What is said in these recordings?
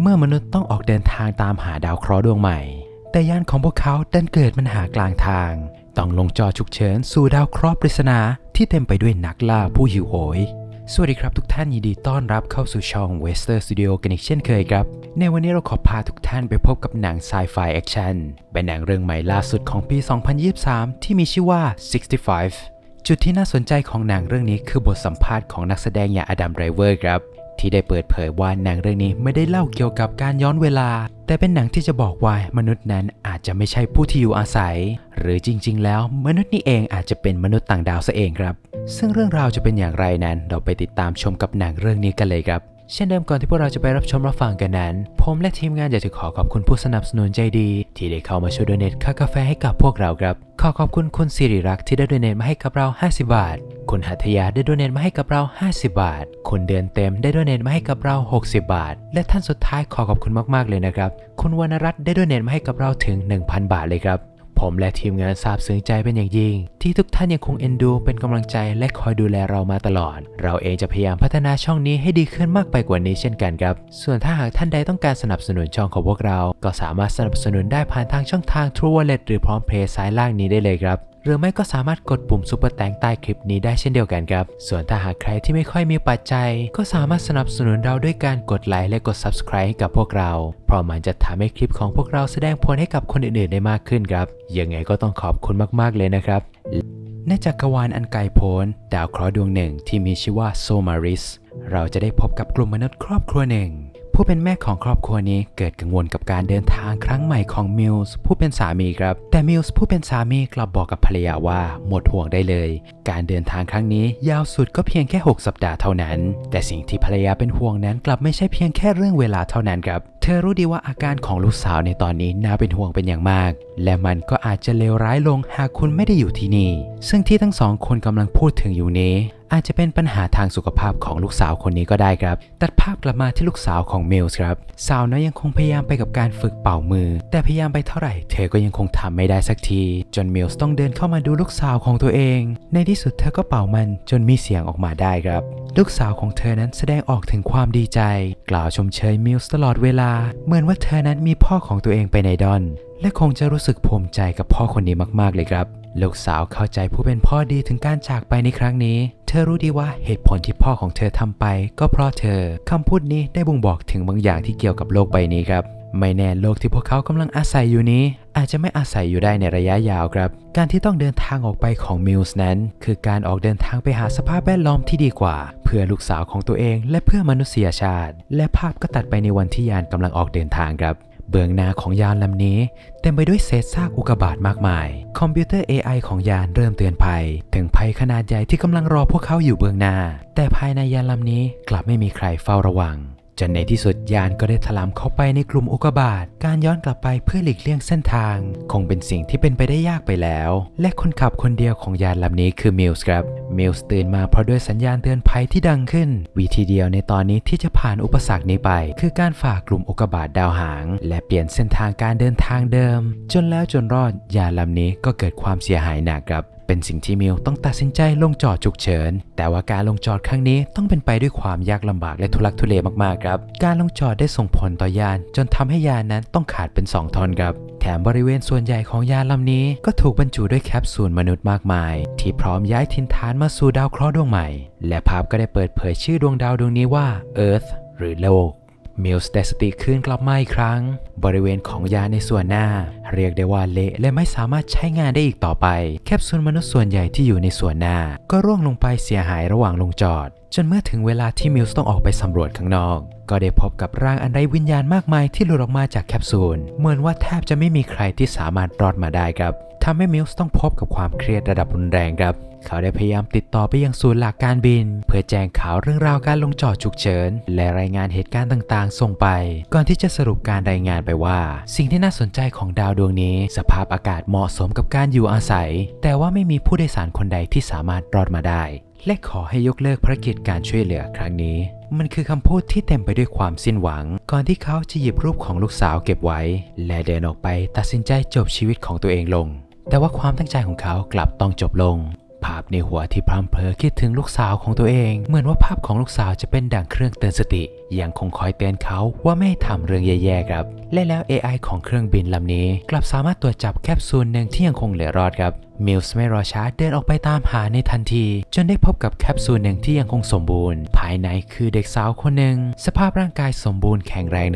เมื่อมนุษย์ต้องออกเดินทางตามหาดาวเคราะห์ดวงใหม่ แต่ยานของพวกเขาดันเกิดปัญหากลางทาง ต้องลงจอฉุกเฉินสู่ดาวเคราะห์ปริศนาที่เต็มไปด้วยนักล่าผู้หิวโหย สวัสดีครับทุกท่านยินดีต้อนรับเข้าสู่ช่อง Wester Studio กันอีกเช่นเคยครับ ในวันนี้เราขอพาทุกท่านไปพบกับหนังไซไฟแอคชั่นเป็นหนังเรื่องใหม่ล่าสุดของปี 2023 ที่มีชื่อว่า 65จุดที่น่าสนใจของหนังเรื่องนี้คือบทสัมภาษณ์ของนักแสดงอย่างอดัมไรเวอร์ครับ ที่ได้เปิดเผยว่าหนังเรื่องนี้ไม่ได้เล่าเกี่ยวกับการย้อนเวลา แต่เป็นหนังที่จะบอกว่ามนุษย์นั้นอาจจะไม่ใช่ผู้ที่อยู่อาศัย หรือจริง ๆ แล้วมนุษย์นี่เองอาจจะเป็นมนุษย์ต่างดาวซะเองครับ ซึ่งเรื่องราวจะเป็นอย่างไรนั้นเราไปติดตามชมกับหนังเรื่องนี้กันเลยครับ เช่นเดิมก่อนที่พวกเราจะไปรับชมรับฟังกันนั้น ผมและทีมงานอยากจะขอขอบคุณผู้สนับสนุนใจดี ที่ได้เข้ามาช่วยดเนทค่ากาแฟให้กับพวกเราครับ ขอขอบคุณคุณสิริรักษ์ที่ได้ดเนทมาให้กับเรา 50 บาท คุณหัตยาได้ดเนทมาให้กับเรา 50 บาท คุณเดือนเต็มได้ดเนทมาให้กับเรา 60 บาท และท่านสุดท้ายขอขอบคุณมากๆเลยนะครับ คุณวรรณรัตน์ได้ดเนทมาให้กับเราถึง 1,000 บาทเลยครับ ผมและทีมงานซาบซึ้งใจเป็นอย่างยิ่ง ที่ทุกท่านยังคงเอ็นดูเป็นกำลังใจและคอยดูแลเรามาตลอด เราเองจะพยายามพัฒนาช่องนี้ให้ดีขึ้นมากไปกว่านี้เช่นกันครับ ส่วนถ้าหากท่านใดต้องการสนับสนุนช่องของพวกเรา ก็สามารถสนับสนุนได้ผ่านทางช่องทาง True Wallet หรือพร้อมเพย์ซ้ายล่างนี้ได้เลยครับ หรือไม่ก็สามารถกดปุ่มซุปเปอร์แตงใต้คลิปนี้ได้เช่นเดียวกันครับ ส่วนถ้าหากใครที่ไม่ค่อยมีปัจจัย ก็สามารถสนับสนุนเราด้วยการกดไลค์และกด Subscribe ให้กับพวกเรา เพราะมันจะทำให้คลิปของพวกเราแสดงผลให้กับคนอื่นๆได้มากขึ้นครับ ยังไงก็ต้องขอบคุณมากๆเลยนะครับ ในจักรวาลอันไกลโพ้นดาวเคราะห์ดวงหนึ่งที่มีชื่อว่าโซมาริส เราจะได้พบกับกลุ่มมนุษย์ครอบครัวหนึ่ง ผู้เป็นแม่ของครอบครัวนี้เกิดกังวลกับการเดินทางครั้งใหม่ของมิลส์ผู้เป็นสามีครับ แต่มิลส์ผู้เป็นสามีกลับบอกกับภรรยาว่าหมดห่วงได้เลย การเดินทางครั้งนี้ยาวสุดก็เพียงแค่ 6 สัปดาห์เท่านั้น แต่สิ่งที่ภรรยาเป็นห่วงนั้นกลับไม่ใช่เพียงแค่เรื่องเวลาเท่านั้นครับ ธอรู้ดีว่าอาการของลูกสาวในตอนนี้น่าเป็นห่วงเป็นอย่างมาก และมันก็อาจจะเลวร้ายลงหากคุณไม่ได้อยู่ที่นี่ ซึ่งที่ทั้งสองคนกำลังพูดถึงอยู่นี้ อาจจะเป็นปัญหาทางสุขภาพของลูกสาวคนนี้ก็ได้ครับ ตัดภาพกลับมาที่ลูกสาวของเมลส์ครับ สาวน้อยยังคงพยายามไปกับการฝึกเป่ามือ แต่พยายามไปเท่าไหร่ เธอก็ยังคงทำไม่ได้สักที จนเมลส์ต้องเดินเข้ามาดูลูกสาวของตัวเอง ในที่สุดเธอก็เป่ามันจนมีเสียงออกมาได้ครับ ลูกสาวของเธอนั้นแสดงออกถึงความดีใจ กล่าวชมเชยมิลส์ตลอดเวลาเหมือนว่าเธอนั้นมีพ่อของตัวเองไปในดอนและคงจะรู้สึกภูมิใจกับพ่อคนนี้มากๆเลยครับ ลูกสาวเข้าใจผู้เป็นพ่อดีถึงการจากไปในครั้งนี้ เธอรู้ดีว่าเหตุผลที่พ่อของเธอทำไป ก็เพราะเธอคำพูดนี้ได้บ่งบอกถึงบางอย่างที่เกี่ยวกับโลกใบนี้ครับ ไม่แน่โลกที่พวกเขากำลังอาศัยอยู่นี้ อาจจะไม่อาศัยอยู่ได้ในระยะยาวครับ การที่ต้องเดินทางออกไปของมิลส์นั้น คือการออกเดินทางไปหาสภาพแวดล้อมที่ดีกว่า เพื่อลูกสาวของตัวเองและเพื่อมนุษยชาติ และภาพก็ตัดไปในวันที่ยานกำลังออกเดินทางครับเบื้องหน้าของยานลำนี้ เต็มไปด้วยเศษซากอุกกาบาตมากมาย คอมพิวเตอร์ AI ของยานเริ่มเตือนภัย ถึงภัยขนาดใหญ่ที่กำลังรอพวกเขาอยู่เบื้องหน้า แต่ภายในยานลำนี้กลับไม่มีใครเฝ้าระวัง จนในที่สุดยานก็ได้ถลำเข้าไปในกลุ่มอุกบาต การย้อนกลับไปเพื่อหลีกเลี่ยงเส้นทาง คงเป็นสิ่งที่เป็นไปได้ยากไปแล้ว และคนขับคนเดียวของยานลำนี้คือมิลส์ครับ มิลส์ตื่นมาเพราะด้วยสัญญาณเตือนภัยที่ดังขึ้น วิธีเดียวในตอนนี้ที่จะผ่านอุปสรรคนี้ไป คือการฝ่ากลุ่มอุกบาตดาวหาง และเปลี่ยนเส้นทางการเดินทางเดิม จนแล้วจนรอดยานลำนี้ก็เกิดความเสียหายหนักครับ เป็นสิ่งที่มิลต้องตัดสินใจลงจอดฉุกเฉิน แต่ว่าการลงจอดครั้งนี้ต้องเป็นไปด้วยความยากลำบากและทุลักทุเลมากๆครับ การลงจอดได้ส่งผลต่อยาน จนทำให้ยานนั้นต้องขาดเป็น 2ท่อนครับแถมบริเวณส่วนใหญ่ของยานลำนี้ก็ถูกบรรจุด้วยแคปซูลมนุษย์มากมาย ที่พร้อมย้ายถิ่นฐานมาสู่ดาวเคราะห์ดวงใหม่ และภาพก็ได้เปิดเผยชื่อดวงดาวดวงนี้ว่า Earth หรือโลก มิลส์ได้สติคืนกลับมาอีกครั้ง บริเวณของยาในส่วนหน้า เรียกได้ว่าเละและไม่สามารถใช้งานได้อีกต่อไป แคปซูลมนุษย์ส่วนใหญ่ที่อยู่ในส่วนหน้า ก็ร่วงลงไปเสียหายระหว่างลงจอด จนเมื่อถึงเวลาที่มิลส์ต้องออกไปสำรวจข้างนอก ก็ได้พบกับร่างอันไร้วิญญาณมากมายที่หลุดออกมาจากแคปซูลเหมือนว่าแทบจะไม่มีใครที่สามารถรอดมาได้ครับ ทำให้มิลส์ต้องพบกับความเครียดระดับรุนแรงครับ เขาได้พยายามติดต่อไปยังศูนย์หลักการบิน เพื่อแจ้งข่าวเรื่องราวการลงจอดฉุกเฉิน และรายงานเหตุการณ์ต่างๆ ส่งไป ก่อนที่จะสรุปการรายงานไปว่า สิ่งที่น่าสนใจของดาวดวงนี้ สภาพอากาศเหมาะสมกับการอยู่อาศัย แต่ว่าไม่มีผู้โดยสารคนใดที่สามารถรอดมาได้ และขอให้ยกเลิกภารกิจการช่วยเหลือครั้งนี้มันคือคำพูดที่เต็มไปด้วยความสิ้นหวัง ก่อนที่เขาจะหยิบรูปของลูกสาวเก็บไว้ และเดินออกไปตัดสินใจจบชีวิตของตัวเองลง แต่ว่าความตั้งใจของเขากลับต้องจบลง ภาพในหัวที่พร่ำเพรอคิดถึงลูกสาวของตัวเอง เหมือนว่าภาพของลูกสาวจะเป็นดั่งเครื่องเตือนสติ ยังคงคอยเตือนเขาว่าไม่ทำเรื่องแย่ๆครับ และแล้ว AI ของเครื่องบินลำนี้ กลับสามารถตรวจจับแคปซูลหนึ่งที่ยังคงเหลือรอดครับมิลส์ไม่รอช้าเดินออกไปตามหาในทันที จนได้พบกับแคปซูลหนึ่งที่ยังคงสมบูรณ์ ภายในคือเด็กสาวคนหนึ่ง สภาพร่างกายสมบูรณ์แข็งแรง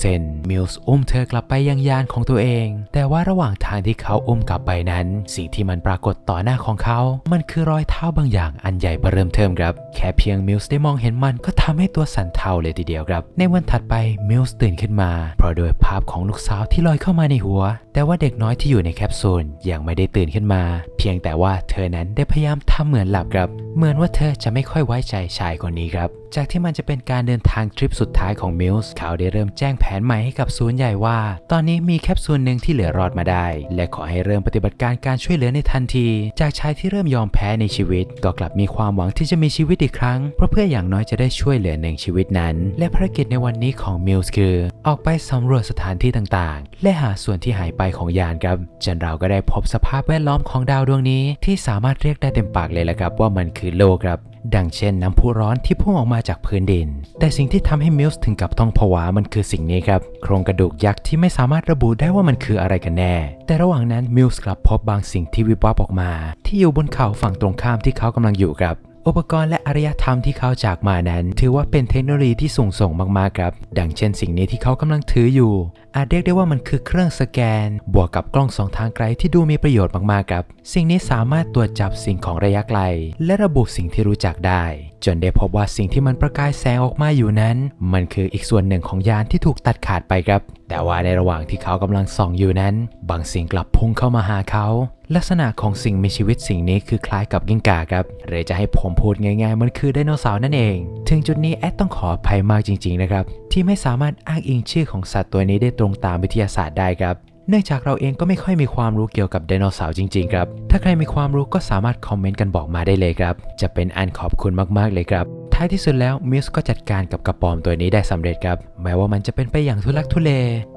100%มิลส์อุ้มเธอกลับไปยังยานของตัวเอง แต่ว่าระหว่างทางที่เขาอุ้มกลับไปนั้น สิ่งที่มันปรากฏต่อหน้าของเขา มันคือรอยเท้าบางอย่างอันใหญ่เริ่มเทิมครับ แค่เพียงมิลส์ได้มองเห็นมันก็ทำให้ตัวสั่นเทาเลยทีเดียวครับ ในวันถัดไปมิลส์ตื่นขึ้นมาเพราะโดวยภาพของลูกสาวที่ลอยเข้ามาในหัวแต่ว่าเด็กน้อยที่อยู่ในแคปซูลยังไม่ได้ตื่นขึ้นมา เพียงแต่ว่าเธอนั้นได้พยายามทำเหมือนหลับครับ เหมือนว่าเธอจะไม่ค่อยไว้ใจชายคนนี้ครับ จากที่มันจะเป็นการเดินทางทริปสุดท้ายของมิลส์เขาได้เริ่มแจ้งแผนใหม่ให้กับศูนย์ใหญ่ว่า ตอนนี้มีแคปซูลหนึ่งที่เหลือรอดมาได้ และขอให้เริ่มปฏิบัติการการช่วยเหลือในทันที จากชายที่เริ่มยอมแพ้ในชีวิต ก็กลับมีความหวังที่จะมีชีวิตอีกครั้งเพราะเพื่ออย่างน้อยจะได้ช่วยเหลือหนึ่งชีวิตนั้น และภารกิจในวันนี้ของมิลส์คือ ออกไปสำรวจสถานที่ต่างๆ และหาส่วนที่หายไปของยานครับจนเราก็ได้พบสภาพแวดล้อมของดาวดวงนี้ ที่สามารถเรียกได้เต็มปากเลยละครับ ว่ามันคือโลกครับ ดังเช่นน้ำพุร้อนที่พุ่งออกมาจากพื้นดิน แต่สิ่งที่ทำให้มิลส์ถึงกับต้องผวามันคือสิ่งนี้ครับ โครงกระดูกยักษ์ที่ไม่สามารถระบุได้ว่ามันคืออะไรกันแน่ แต่ระหว่างนั้นมิลส์กลับพบบางสิ่งที่วิบวับออกมา ที่อยู่บนเขาฝั่งตรงข้ามที่เขากำลังอยู่ครับ อุปกรณ์และอารยธรรมที่เขาจากมานั้น ถือว่าเป็นเทคโนโลยีที่สูงส่งมากๆครับ ดังเช่นสิ่งนี้ที่เขากำลังถืออยู่ อาจเรียกได้ว่ามันคือเครื่องสแกน บวกกับกล้องสองทางไกลที่ดูมีประโยชน์มากๆครับ สิ่งนี้สามารถตรวจจับสิ่งของระยะไกล และระบุสิ่งที่รู้จักได้ จนได้พบว่าสิ่งที่มันประกายแสงออกมาอยู่นั้น มันคืออีกส่วนหนึ่งของยานที่ถูกตัดขาดไปครับ แต่ว่าในระหว่างที่เขากำลังส่องอยู่นั้น บางสิ่งกลับพุ่งเข้ามาหาเขา ลักษณะของสิ่งมีชีวิตสิ่งนี้คือคล้ายกับกิ้งก่าครับหรือจะให้ผมพูดง่ายๆ มันคือไดโนเสาร์นั่นเอง ถึงจุดนี้แอดต้องขออภัยมากจริง ๆนะครับ ที่ไม่สามารถอ้างอิงชื่อของสัตว์ตัวนี้ได้ตรงตามวิทยาศาสตร์ได้ครับ เนื่องจากเราเองก็ไม่ค่อยมีความรู้เกี่ยวกับไดโนเสาร์จริงๆครับ ถ้าใครมีความรู้ก็สามารถคอมเมนต์กันบอกมาได้เลยครับ จะเป็นอันขอบคุณมากๆเลยครับ ท้ายที่สุดแล้วมิสก็จัดการกับกระป๋อมตัวนี้ได้สำเร็จครับ แม้ว่ามันจะเป็นไปอย่างทุลักทุเล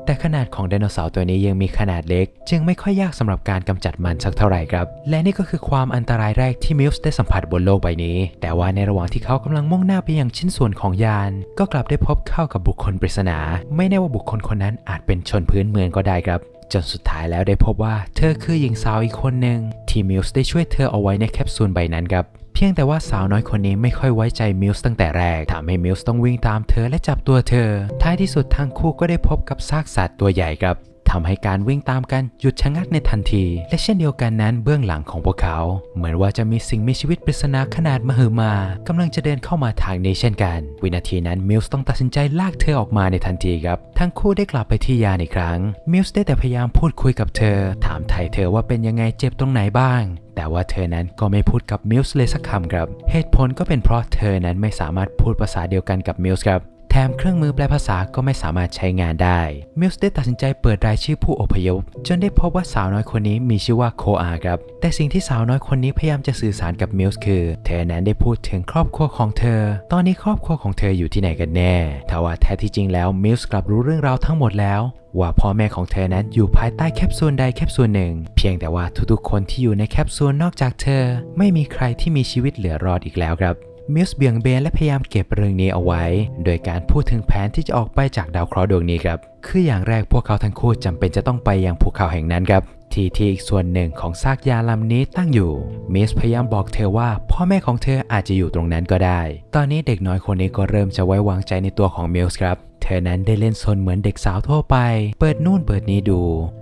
แต่ขนาดของไดโนเสาร์ตัวนี้ยังมีขนาดเล็ก จึงไม่ค่อยยากสำหรับการกำจัดมันสักเท่าไหร่ครับ และนี่ก็คือความอันตรายแรกที่มิสได้สัมผัสบนโลกใบนี้ แต่ว่าในระหว่างที่เขากำลังมุ่งหน้าไปยังชิ้นส่วนของยาน ก็กลับได้พบเข้ากับบุคคลปริศนา ไม่แน่ว่าบุคคลคนนั้นอาจเป็นชนพื้นเมืองก็ได้ครับ จนสุดท้ายแล้วได้พบว่าเธอคือหญิงสาวอีกคนหนึ่งที่มิลส์ได้ช่วยเธอเอาไว้ในแคปซูลใบนั้นครับเพียงแต่ว่าสาวน้อยคนนี้ไม่ค่อยไว้ใจมิลส์ตั้งแต่แรกทำให้มิลส์ต้องวิ่งตามเธอและจับตัวเธอ ท้ายที่สุดทั้งคู่ก็ได้พบกับซากสัตว์ตัวใหญ่ครับ ทำให้การวิ่งตามกันหยุดชะงักในทันที และเช่นเดียวกันนั้นเบื้องหลังของพวกเขา เหมือนว่าจะมีสิ่งมีชีวิตปริศนาขนาดมหึมากำลังจะเดินเข้ามาทางนี้เช่นกัน วินาทีนั้นมิลส์ต้องตัดสินใจลากเธอออกมาในทันทีครับ ทั้งคู่ได้กลับไปที่ยานอีกครั้ง มิลส์ได้แต่พยายามพูดคุยกับเธอ ถามไถ่เธอว่าเป็นยังไงเจ็บตรงไหนบ้างแต่ว่าเธอนั้นก็ไม่พูดกับมิลส์เลยสักคำครับ เหตุผลก็เป็นเพราะเธอนั้นไม่สามารถพูดภาษาเดียวกันกับมิลส์ครับ ถมเครื่องมือแปลภาษาก็ไม่สามารถใช้งานได้ มิลส์ได้ตัดสินใจเปิดรายชื่อผู้อพยพ จนได้พบว่าสาวน้อยคนนี้มีชื่อว่าโคอาครับ แต่สิ่งที่สาวน้อยคนนี้พยายามจะสื่อสารกับมิลส์คือ เธอนั้นได้พูดถึงครอบครัวของเธอ ตอนนี้ครอบครัวของเธออยู่ที่ไหนกันแน่ทว่าแท้ที่จริงแล้วมิลส์กลับรู้เรื่องราวทั้งหมดแล้วว่าพ่อแม่ของเธอนั้นอยู่ภายใต้แคปซูลใดแคปซูลหนึ่ง เพียงแต่ว่าทุกๆคนที่อยู่ในแคปซูลนอกจากเธอ ไม่มีใครที่มีชีวิตเหลือรอดอีกแล้วครับ มิลส์เบี่ยงเบนและพยายามเก็บเรื่องนี้เอาไว้ โดยการพูดถึงแผนที่จะออกไปจากดาวเคราะห์ดวงนี้ครับ คืออย่างแรกพวกเขาทั้งคู่จำเป็นจะต้องไปยังภูเขาแห่งนั้นครับ ที่ที่อีกส่วนหนึ่งของซากยานลำนี้ตั้งอยู่ มิสพยายามบอกเธอว่าพ่อแม่ของเธออาจจะอยู่ตรงนั้นก็ได้ ตอนนี้เด็กน้อยคนนี้ก็เริ่มจะไว้วางใจในตัวของมิลส์ครับเธอนั้นได้เล่นซนเหมือนเด็กสาวทั่วไป เปิดนู่นเปิดนี้ดู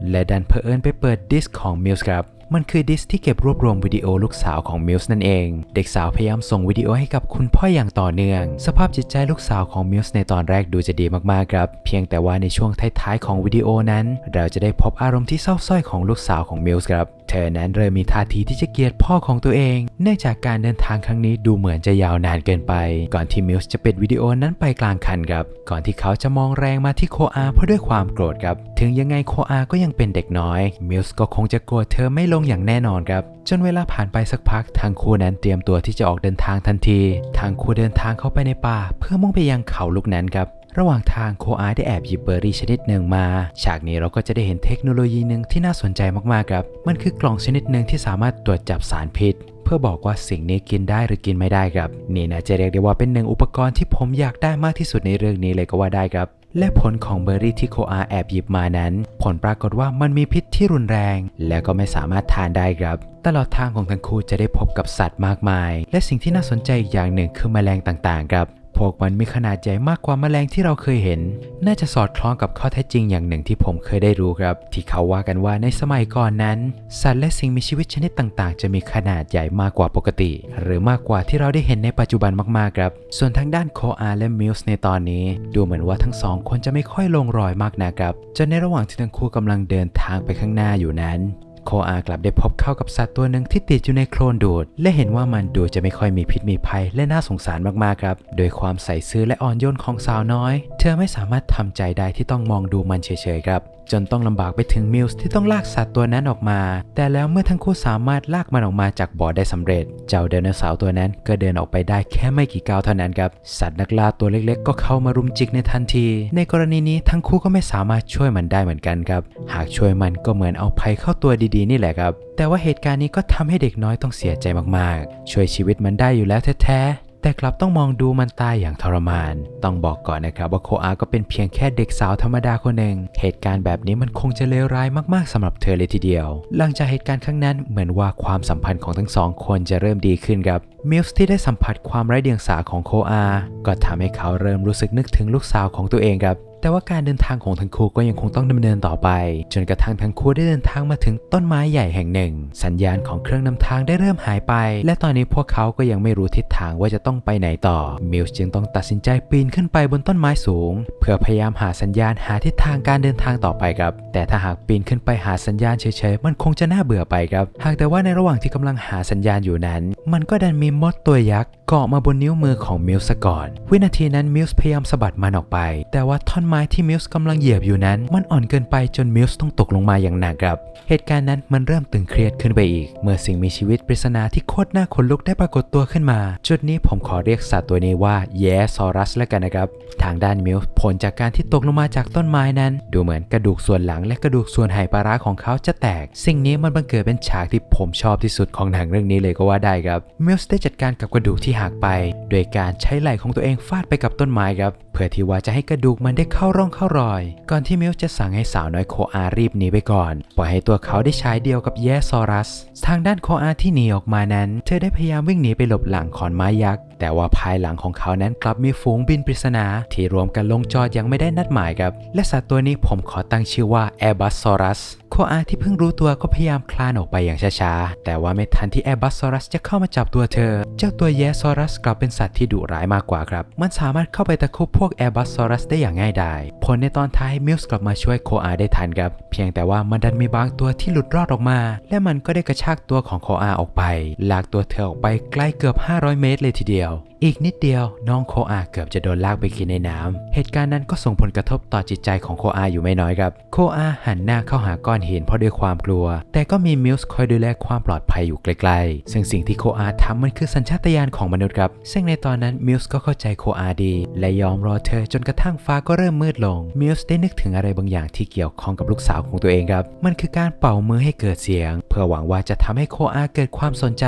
และดันเพอเอิญไปเปิดดิสก์ของมิลส์ครับ มันคือดิสที่เก็บรวบรวมวิดีโอลูกสาวของมิลส์นั่นเอง เด็กสาวพยายามส่งวิดีโอให้กับคุณพ่ออย่างต่อเนื่อง สภาพจิตใจลูกสาวของมิลส์ในตอนแรกดูจะดีมากๆครับ เพียงแต่ว่าในช่วงท้ายๆของวิดีโอนั้น เราจะได้พบอารมณ์ที่เศร้าสร้อยของลูกสาวของมิลส์ครับเธอนั้นเริ่มมีท่าทีที่จะเกลียดพ่อของตัวเอง เนื่องจากการเดินทางครั้งนี้ดูเหมือนจะยาวนานเกินไป ก่อนที่มิลส์จะปิดวิดีโอนั้นไปกลางคันครับ ก่อนที่เขาจะมองแรงมาที่โคอาเพราะด้วยความโกรธครับ ถึงยังไงโคอาก็ยังเป็นเด็กน้อย มิลส์ก็คงจะโกรธเธอไม่ลงอย่างแน่นอนครับ จนเวลาผ่านไปสักพักทางคู่นั้นเตรียมตัวที่จะออกเดินทางทันที ทางคู่เดินทางเข้าไปในป่า เพื่อมุ่งไปยังเขาลูกนั้นครับ ระหว่างทางโคอาได้แอบหยิบเบอร์รี่ชนิดหนึ่งมา ฉากนี้เราก็จะได้เห็นเทคโนโลยีหนึ่งที่น่าสนใจมากๆครับ มันคือกล่องชนิดหนึ่งที่สามารถตรวจจับสารพิษเพื่อบอกว่าสิ่งนี้กินได้หรือกินไม่ได้ครับ นี่นะจะเรียกได้ว่าเป็นหนึ่งอุปกรณ์ที่ผมอยากได้มากที่สุดในเรื่องนี้เลยก็ว่าได้ครับ และผลของเบอร์รี่ที่โคอาแอบหยิบมานั้น ผลปรากฏว่ามันมีพิษที่รุนแรง และก็ไม่สามารถทานได้ครับ ตลอดทางของทั้งคู่จะได้พบกับสัตว์มากมาย และสิ่งที่น่าสนใจอีกอย่างหนึ่งคือแมลงต่างๆครับ พวกมันมีขนาดใหญ่มากกว่าแมลงที่เราเคยเห็น น่าจะสอดคล้องกับข้อเท็จจริงอย่างหนึ่งที่ผมเคยได้รู้ครับ ที่เขาว่ากันว่าในสมัยก่อนนั้น สัตว์และสิ่งมีชีวิตชนิดต่างๆ จะมีขนาดใหญ่มากกว่าปกติ หรือมากกว่าที่เราได้เห็นในปัจจุบันมากๆครับ ส่วนทางด้านโคอาและมิลส์ในตอนนี้ ดูเหมือนว่าทั้งสองคนจะไม่ค่อยลงรอยมากนะครับจนในระหว่างที่ทั้งคู่กำลังเดินทางไปข้างหน้าอยู่นั้น โคอากลับได้พบเข้ากับสัตว์ตัวหนึ่งที่ติดอยู่ในโคลนดูด และเห็นว่ามันดูจะไม่ค่อยมีพิษมีภัยและน่าสงสารมากๆครับ โดยความใส่ซื่อและอ่อนโยนของสาวน้อย เธอไม่สามารถทำใจได้ที่ต้องมองดูมันเฉยๆครับจนต้องลำบากไปถึงมิลส์ที่ต้องลากสัตว์ตัวนั้นออกมา แต่แล้วเมื่อทั้งคู่สามารถลากมันออกมาจากบ่อได้สำเร็จ เจ้าไดโนเสาร์ตัวนั้นก็เดินออกไปได้แค่ไม่กี่ก้าวเท่านั้นครับ สัตว์นักล่าตัวเล็กๆ ก็เข้ามารุมจิกในทันที ในกรณีนี้ทั้งคู่ก็ไม่สามารถช่วยมันได้เหมือนกันครับ หากช่วยมันก็เหมือนเอาภัยเข้าตัวดีๆ นี่แหละครับ แต่ว่าเหตุการณ์นี้ก็ทำให้เด็กน้อยต้องเสียใจมากๆ ช่วยชีวิตมันได้อยู่แล้วแท้ๆ แต่กลับต้องมองดูมันตายอย่างทรมาน ต้องบอกก่อนนะครับว่าโคอาก็เป็นเพียงแค่เด็กสาวธรรมดาคนหนึ่ง เหตุการณ์แบบนี้มันคงจะเลวร้ายมากๆสำหรับเธอเลยทีเดียว หลังจากเหตุการณ์ครั้งนั้นเหมือนว่าความสัมพันธ์ของทั้งสองคนจะเริ่มดีขึ้นครับ มิลส์ที่ได้สัมผัสความไร้เดียงสาของโคอา ก็ทำให้เขาเริ่มรู้สึกนึกถึงลูกสาวของตัวเองครับ แต่ว่าการเดินทางของทั้งคู่ก็ยังคงต้องดำเนินต่อไป จนกระทั่งทั้งคู่ได้เดินทางมาถึงต้นไม้ใหญ่แห่งหนึ่ง สัญญาณของเครื่องนำทางได้เริ่มหายไป และตอนนี้พวกเขาก็ยังไม่รู้ทิศทางว่าจะต้องไปไหนต่อ มิลส์จึงต้องตัดสินใจปีนขึ้นไปบนต้นไม้สูง เพื่อพยายามหาสัญญาณหาทิศทางการเดินทางต่อไปครับ แต่ถ้าหากปีนขึ้นไปหาสัญญาณเฉยๆมันคงจะน่าเบื่อไปครับ หากแต่ว่าในระหว่างที่กำลังหาสัญญาณอยู่นั้น มันก็ดันมีมดตัวยักษ์เกาะมาบนนิ้วมือของมิลส์ก่อน วินาทีนั้นมิลส์พยายามสะบัดมันออกไป แต่ว่าท่อนไม้ที่มิลส์กำลังเหยียบอยู่นั้น มันอ่อนเกินไปจนมิลส์ต้องตกลงมาอย่างหนักครับ เหตุการณ์นั้นมันเริ่มตึงเครียดขึ้นไปอีก เมื่อสิ่งมีชีวิตปริศนาที่โคตรน่าขนลุกได้ปรากฏตัวขึ้นมา จุดนี้ผมขอเรียกสัตว์ตัวนี้ว่าแยซอรัสแล้วกันนะครับ ทางด้านมิลส์ผลจากการที่ตกลงมาจากต้นไม้นั้น ดูเหมือนกระดูกส่วนหลังและกระดูกส่วนไหปลาร้าของเขาจะแตก สิ่งนี้มันบังเกิดเป็นฉากที่ผมชอบที่สุดของหนังเรื่องนี้เลยก็ว่าได้ครับมิลส์ได้จัดการกับกระดูกที่หักไป โดยการใช้ไหล่ของตัวเองฟาดไปกับต้นไม้ครับเพื่อที่ว่าจะให้กระดูกมันได้เข้าร่องเข้ารอย ก่อนที่มิลจะสั่งให้สาวน้อยโคอารีบหนีไปก่อน ปล่อยให้ตัวเขาได้ใช้เดียวกับแยซอรัส ทางด้านโคอาที่หนีออกมานั้น เธอได้พยายามวิ่งหนีไปหลบหลังขอนไม้ยักษ์แต่ว่าภายหลังของเขานั้นกลับมีฝูงบินปริศนาที่รวมกันลงจอดยังไม่ได้นัดหมายครับ และสัตว์ตัวนี้ผมขอตั้งชื่อว่าแอร์บัสซอรัสโคอาที่เพิ่งรู้ตัวก็พยายามคลานออกไปอย่างช้าๆ แต่ว่าไม่ทันที่แอร์บัสซอรัสจะเข้ามาจับตัวเธอ เจ้าตัวแยซอรัสกลับเป็นสัตว์ที่ดุร้ายมากกว่าครับ มันสามารถเข้าไปตะคุบพวกแอร์บัสซอรัสได้อย่างง่ายดาย ผลในตอนท้ายมิลส์กลับมาช่วยโคอาได้ทันครับ เพียงแต่ว่ามันดันมีบางตัวที่หลุดรอดออกมา และมันก็ได้กระชากตัวของโคอาออกไป ลากตัวเธอออกไปไกลเกือบ 500 เมตรเลยทีเดียว อีกนิดเดียวน้องโคอาเกือบจะโดนลากไปกินในน้ำเหตุการณ์นั้นก็ส่งผลกระทบต่อจิตใจของโคอาอยู่ไม่น้อยครับ โคอาหันหน้าเข้าหาก้อนหินเพราะด้วยความกลัว แต่ก็มีมิลส์คอยดูแลความปลอดภัยอยู่ไกลๆ ซึ่งสิ่งที่โคอาทำมันคือสัญชาตญาณของมนุษย์ครับ ซึ่งในตอนนั้นมิลส์ก็เข้าใจโคอาดี และยอมรอเธอจนกระทั่งฟ้าก็เริ่มมืดลง มิลส์ได้นึกถึงอะไรบางอย่างที่เกี่ยวข้องกับลูกสาวของตัวเองครับ มันคือการเป่ามือให้เกิดเสียง เพื่อหวังว่าจะทำให้โคอาเกิดความสนใจ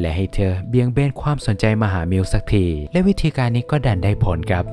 และให้เธอเบี่ยงเบนความสนใจมาหามิลส์สักที และวิธีการนี้ก็ดันได้ผลครับ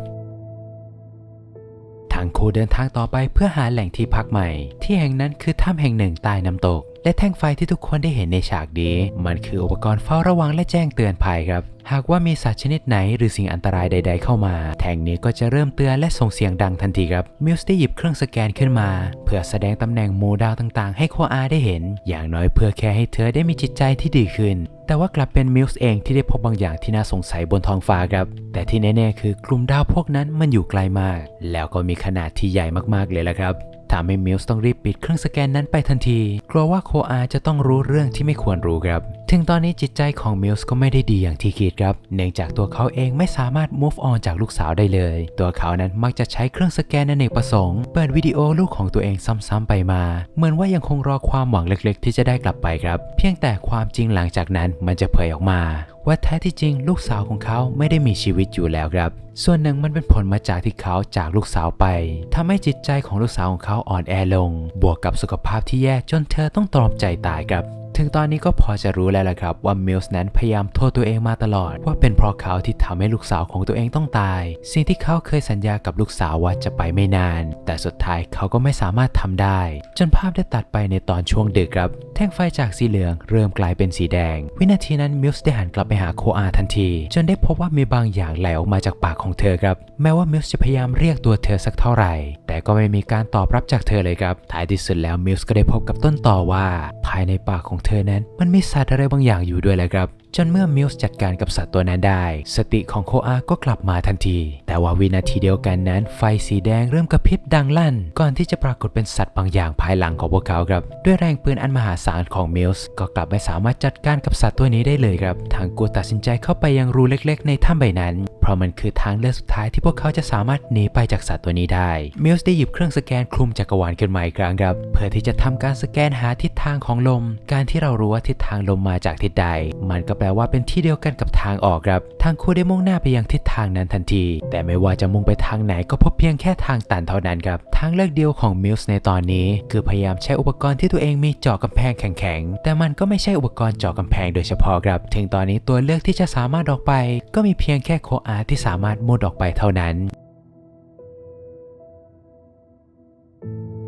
ทางคู่เดินทางต่อไปเพื่อหาแหล่งที่พักใหม่ ที่แห่งนั้นคือถ้ำแห่งหนึ่งใต้น้ำตก และแท่งไฟที่ทุกคนได้เห็นในฉากนี้ มันคืออุปกรณ์เฝ้าระวังและแจ้งเตือนภัยครับ หากว่ามีสัตว์ชนิดไหนหรือสิ่งอันตรายใด ๆ เข้ามา แท่งนี้ก็จะเริ่มเตือนและส่งเสียงดังทันทีครับมิลส์ได้หยิบเครื่องสแกนขึ้นมา เพื่อแสดงตำแหน่งหมู่ดาวต่างๆ ให้โคอาได้เห็น อย่างน้อยเพื่อแค่ให้เธอได้มีจิตใจที่ดีขึ้น แต่ว่ากลับเป็นมิลส์เองที่ได้พบบางอย่างที่น่าสงสัยบนท้องฟ้าครับ แต่ที่แน่ๆคือกลุ่มดาวพวกนั้นมันอยู่ไกลมาก แล้วก็มีขนาดที่ใหญ่มากๆเลยละครับ ทำให้มิลส์ต้องรีบปิดเครื่องสแกนนั้นไปทันที กลัวว่าโคอาจะต้องรู้เรื่องที่ไม่ควรรู้ครับ ถึงตอนนี้จิตใจของมิลส์ก็ไม่ได้ดีอย่างที่คิดครับ เนื่องจากตัวเขาเองไม่สามารถ move on จากลูกสาวได้เลย ตัวเขานั้นมักจะใช้เครื่องสแกนอเนกประสงค์ เปิดวิดีโอลูกของตัวเองซ้ำๆไปมา เหมือนว่ายังคงรอความหวังเล็กๆ ที่จะได้กลับไปครับ เพียงแต่ความจริงหลังจากนั้นมันจะเผยออกมา ว่าแท้ที่จริงลูกสาวของเขาไม่ได้มีชีวิตอยู่แล้วครับ ส่วนหนึ่งมันเป็นผลมาจากที่เขาจากลูกสาวไปทำให้จิตใจของลูกสาวของเขาอ่อนแอลง บวกกับสุขภาพที่แย่จนเธอต้องตรอมใจตายครับ ถึงตอนนี้ก็พอจะรู้แล้วละครับว่ามิลส์นั้นพยายามโทษตัวเองมาตลอด ว่าเป็นเพราะเขาที่ทำให้ลูกสาวของตัวเองต้องตาย สิ่งที่เขาเคยสัญญากับลูกสาวว่าจะไปไม่นาน แต่สุดท้ายเขาก็ไม่สามารถทำได้ จนภาพได้ตัดไปในตอนช่วงดึกครับ แท่งไฟจากสีเหลืองเริ่มกลายเป็นสีแดง วินาทีนั้นมิลส์ได้หันกลับไปหาโคอาทันที จนได้พบว่ามีบางอย่างไหลออกมาจากปากของเธอครับ แม้ว่ามิลส์จะพยายามเรียกตัวเธอสักเท่าไหร่ แต่ก็ไม่มีการตอบรับจากเธอเลยครับท้ายที่สุดแล้วมิลส์ก็ได้พบกับต้นต่อว่า ภายในปากของเธอนั้นมันมีสัตว์อะไรบางอย่างอยู่ด้วยแหละครับ จนเมื่อมิลส์จัดการกับสัตว์ตัวนั้นได้ สติของโคอาก็กลับมาทันที แต่ว่าวินาทีเดียวกันนั้น ไฟสีแดงเริ่มกระพริบดังลั่น ก่อนที่จะปรากฏเป็นสัตว์บางอย่างภายหลังของพวกเขาครับ ด้วยแรงปืนอันมหาศาลของมิลส์ก็กลับไม่สามารถจัดการกับสัตว์ตัวนี้ได้เลยครับ ทางกูตัดสินใจเข้าไปยังรูเล็กๆ ในถ้ำใบนั้น เพราะมันคือทางเลือกสุดท้ายที่พวกเขาจะสามารถหนีไปจากสัตว์ตัวนี้ได้ มิลส์ได้หยิบเครื่องสแกนคลุมจักรวาลขึ้นมาอีกครั้งครับเพื่อที่จะทำการสแกนหาทิศทางของลม การที่เรารู้ว่าทิศทางลมมาจากทิศใด มันก็ลว่าเป็นที่เดียวกันกับทางออกครับทางคู่ได้มุ่งหน้าไปยังทิศทางนั้นทันที แต่ไม่ว่าจะมุ่งไปทางไหนก็พบเพียงแค่ทางตันเท่านั้นครับทางเลือกเดียวของมิลส์ในตอนนี้ คือพยายามใช้อุปกรณ์ที่ตัวเองมีเจาะกำแพงแข็งๆแต่มันก็ไม่ใช่อุปกรณ์เจาะกำแพงโดยเฉพาะครับ ถึงตอนนี้ตัวเลือกที่จะสามารถออกไป ก็มีเพียงแค่โคอาที่สามารถมุดออกไปเท่านั้น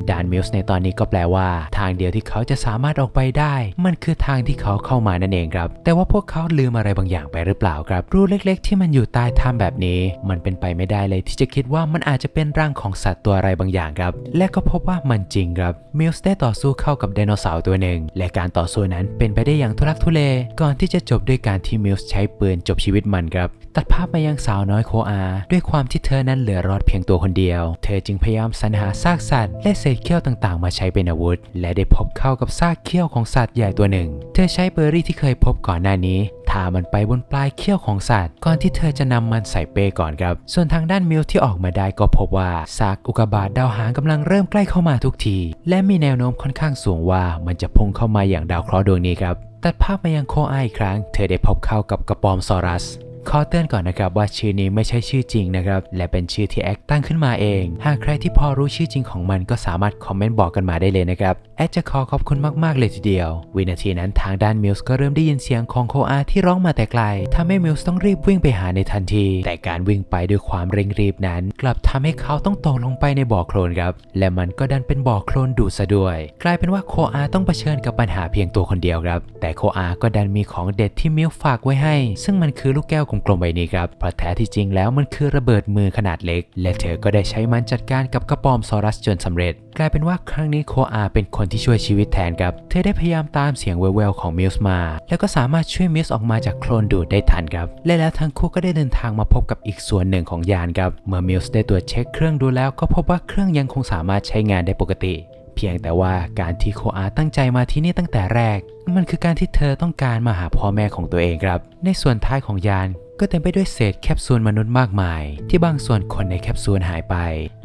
ดานมิลส์ในตอนนี้ก็แปลว่า ทางเดียวที่เขาจะสามารถออกไปได้ มันคือทางที่เขาเข้ามานั่นเองครับ แต่ว่าพวกเขาลืมอะไรบางอย่างไปหรือเปล่าครับ รูเล็ก ๆ ที่มันอยู่ใต้ถ้ำแบบนี้ มันเป็นไปไม่ได้เลยที่จะคิดว่ามันอาจจะเป็นร่างของสัตว์ตัวอะไรบางอย่างครับ และก็พบว่ามันจริงครับ มิลส์ได้ต่อสู้เข้ากับไดโนเสาร์ตัวหนึ่ง และการต่อสู้นั้นเป็นไปได้อย่างทุลักทุเล ก่อนที่จะจบด้วยการที่มิลส์ใช้ปืนจบชีวิตมันครับ ตัดภาพมายังสาวน้อยโคอา ด้วยความที่เธอนั้นเหลือรอดเพียงตัวคนเดียว เธอจึงพยายามสรรหาซากสัตว์และเศษเขี้ยวต่างๆ มาใช้เป็นอาวุธ และได้พบเข้ากับซากเขี้ยวของสัตว์ใหญ่ตัวหนึ่ง เธอใช้เบอร์รี่ที่เคยพบก่อนหน้านี้ทามันไปบนปลายเขี้ยวของสัตว์ ก่อนที่เธอจะนำมันใส่เป้ก่อนครับ ส่วนทางด้านมิลที่ออกมาได้ก็พบว่าซากอุกาบาตดาวหางกำลังเริ่มใกล้เข้ามาทุกที และมีแนวโน้มค่อนข้างสูงว่ามันจะพุ่งเข้ามาอย่างดาวเคราะห์ดวงนี้ครับตัดภาพมายังโคอาอีกครั้ง เธอได้พบเข้ากับกระปอมซอรัส ขอเตือนก่อนนะครับว่าชื่อนี้ไม่ใช่ชื่อจริงนะครับ และเป็นชื่อที่แอคตั้งขึ้นมาเอง หากใครที่พอรู้ชื่อจริงของมันก็สามารถคอมเมนต์บอกกันมาได้เลยนะครับแอคจะขอขอบคุณมากๆเลยทีเดียว วินาทีนั้นทางด้านมิลส์ก็เริ่มได้ยินเสียงของโคอาที่ร้องมาแต่ไกลทำให้มิลส์ต้องรีบวิ่งไปหาในทันที แต่การวิ่งไปด้วยความเร่งรีบนั้น กลับทำให้เขาต้องตกลงไปในบ่อโคลนครับและมันก็ดันเป็นบ่อโคลนดุซะด้วย กลายเป็นว่าโคอาต้องเผชิญกับปัญหาเพียงตัวคนเดียวครับ แต่โคอาก็ดันมีของเด็ดที่มิลฝากไว้ให้ ซึ่งมันคือลูกแก้วลมๆใบนี้ครับเพราะแท้ที่จริงแล้วมันคือระเบิดมือขนาดเล็ก และเธอก็ได้ใช้มันจัดการกับกระปอมซอรัสจนสำเร็จ กลายเป็นว่าครั้งนี้โคอาเป็นคนที่ช่วยชีวิตแทนครับ เธอได้พยายามตามเสียงแววๆของมิลส์มา แล้วก็สามารถช่วยมิลส์ออกมาจากโคลนดูดได้ทันครับ และแล้วทั้งคู่ก็ได้เดินทางมาพบกับอีกส่วนหนึ่งของยานครับ เมื่อมิลส์ได้ตรวจเช็คเครื่องดูแล้ว ก็พบว่าเครื่องยังคงสามารถใช้งานได้ปกติ เพียงแต่ว่าการที่โคอาตั้งใจมาที่นี่ตั้งแต่แรก มันคือการที่เธอต้องการมาหาพ่อแม่ของตัวเองครับ ในส่วนท้ายของยาน ก็เต็มไปด้วยเศษแคปซูลมนุษย์มากมาย ที่บางส่วนคนในแคปซูลหายไป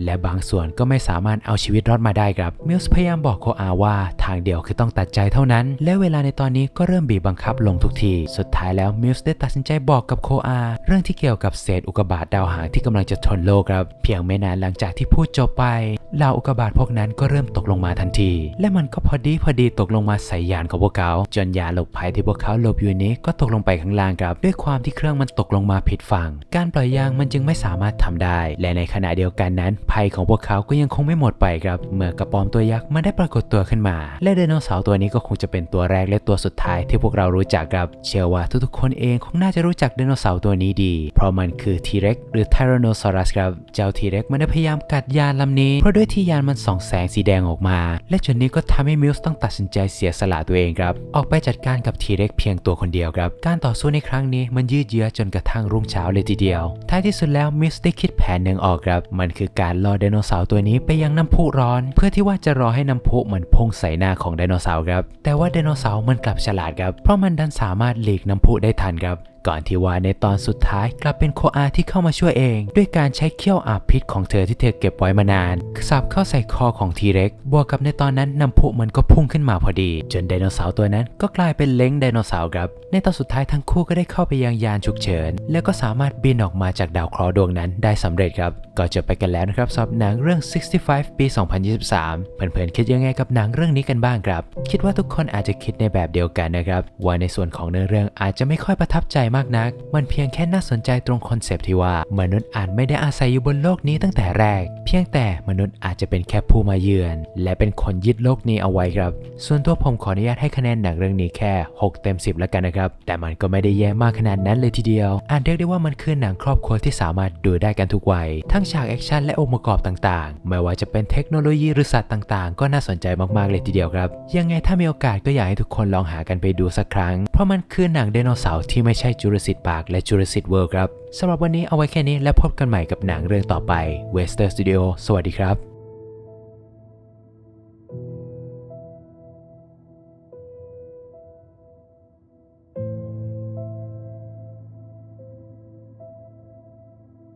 และบางส่วนก็ไม่สามารถเอาชีวิตรอดมาได้ครับมิลส์พยายามบอกโคอาว่าทางเดียวคือต้องตัดใจเท่านั้น และเวลาในตอนนี้ก็เริ่มบีบบังคับลงทุกที สุดท้ายแล้วมิลส์ได้ตัดสินใจบอกกับโคอาเรื่องที่เกี่ยวกับเศษอุกกาบาตดาวหางที่กำลังจะชนโลกครับ เพียงไม่นานหลังจากที่พูดจบไปเหล่าอุกกาบาตพวกนั้นก็เริ่มตกลงมาทันที และมันก็พอดีพอดีตกลงมาใส่ยานของพวกเขา จนยานหลบภัยที่พวกเขาหลบอยู่นี้ก็ตกลงไปข้างล่างครับ ด้วยความที่เครื่องมันตกลงมาผิดฝั่ง การปล่อยยางมันจึงไม่สามารถทำได้ และในขณะเดียวกันนั้น ภัยของพวกเขาก็ยังคงไม่หมดไปครับ เมื่อกระปอมตัวยักษ์มันได้ปรากฏตัวขึ้นมา และไดโนเสาร์ตัวนี้ก็คงจะเป็นตัวแรกและตัวสุดท้ายที่พวกเรารู้จักครับ เชื่อว่าทุกๆคนเองคงน่าจะรู้จักไดโนเสาร์ตัวนี้ดี เพราะมันคือทีเร็กหรือ Tyrannosaurus ครับ เจ้าทีเร็กมันได้พยายามกัดยานลำนี้ เพราะด้วยที่ยานมันส่องแสงสีแดงออกมา และจุดนี้ก็ทำให้มิลส์ต้องตัดสินใจเสียสละตัวเองครับ ออกไปจัดการกับทีเร็กเพียงตัวคนเดียวครับ การต่อสู้ในครั้งนี้มันยืดเยื้อจนกระทั่งรุ่งเช้าเลยทีเดียว ท้ายที่สุดแล้วมิสได้คิดแผนหนึ่งออกครับ มันคือการล่อไดโนเสาร์ตัวนี้ไปยังน้ำพุร้อน เพื่อที่ว่าจะรอให้น้ำพุมันพุ่งใส่หน้าของไดโนเสาร์ครับ แต่ว่าไดโนเสาร์มันกลับฉลาดครับ เพราะมันดันสามารถหลีกน้ำพุได้ทันครับ ก่อนที่ว่าในตอนสุดท้ายกลับเป็นโคอาที่เข้ามาช่วยเอง ด้วยการใช้เขี้ยวอาบพิษของเธอที่เธอเก็บไว้มานานสับเข้าใส่คอของทีเร็กบวกกับในตอนนั้นน้ำพุมันก็พุ่งขึ้นมาพอดี จนไดโนเสาร์ตัวนั้นก็กลายเป็นเล้งไดโนเสาร์ครับ ในตอนสุดท้ายทั้งคู่ก็ได้เข้าไปยังยานฉุกเฉิน แล้วก็สามารถบินออกมาจากดาวเคราะห์ดวงนั้นได้สำเร็จครับ ก็จบไปกันแล้วนะครับสำหรับหนังเรื่อง 65 ปี 2023 เพื่อนๆคิดยังไงกับหนังเรื่องนี้กันบ้างครับ คิดว่าทุกคนอาจจะคิดในแบบเดียวกันนะครับว่าในส่วนของเนื้อเรื่องอาจจะไม่ค่อยประทับใจมากนัก มันเพียงแค่น่าสนใจตรงคอนเซปต์ที่ว่ามนุษย์อาจไม่ได้อาศัยอยู่บนโลกนี้ตั้งแต่แรก เพียงแต่มนุษย์อาจจะเป็นแค่ผู้มาเยือน และเป็นคนยึดโลกนี้เอาไว้ครับ ส่วนตัวผมขออนุญาตให้คะแนนหนังเรื่องนี้แค่ 6 เต็ม 10 แล้วกันนะครับ แต่มันก็ไม่ได้แย่มากขนาดนั้นเลยทีเดียว อาจเรียกได้ว่ามันคือหนังครอบครัวที่สามารถดูได้กันทุกวัย ทั้งฉากแอคชั่นและองค์ประกอบต่างๆ ไม่ว่าจะเป็นเทคโนโลยีหรือสัตว์ต่างๆ ก็น่าสนใจมากๆเลยทีเดียวครับ ยังไงถ้ามีโอกาสก็อยากให้ทุกคนลองหากันไปดูสักครั้ง เพราะมันคือหนังไดโนเสาร์ที่ไม่ใช่จูราสสิกปาร์คและจูราสสิกเวิลด์ครับสำหรับวันนี้เอาไว้แค่นี้และพบกันใหม่กับหนังเรื่องต่อไป Western Studio สวัสดีครับ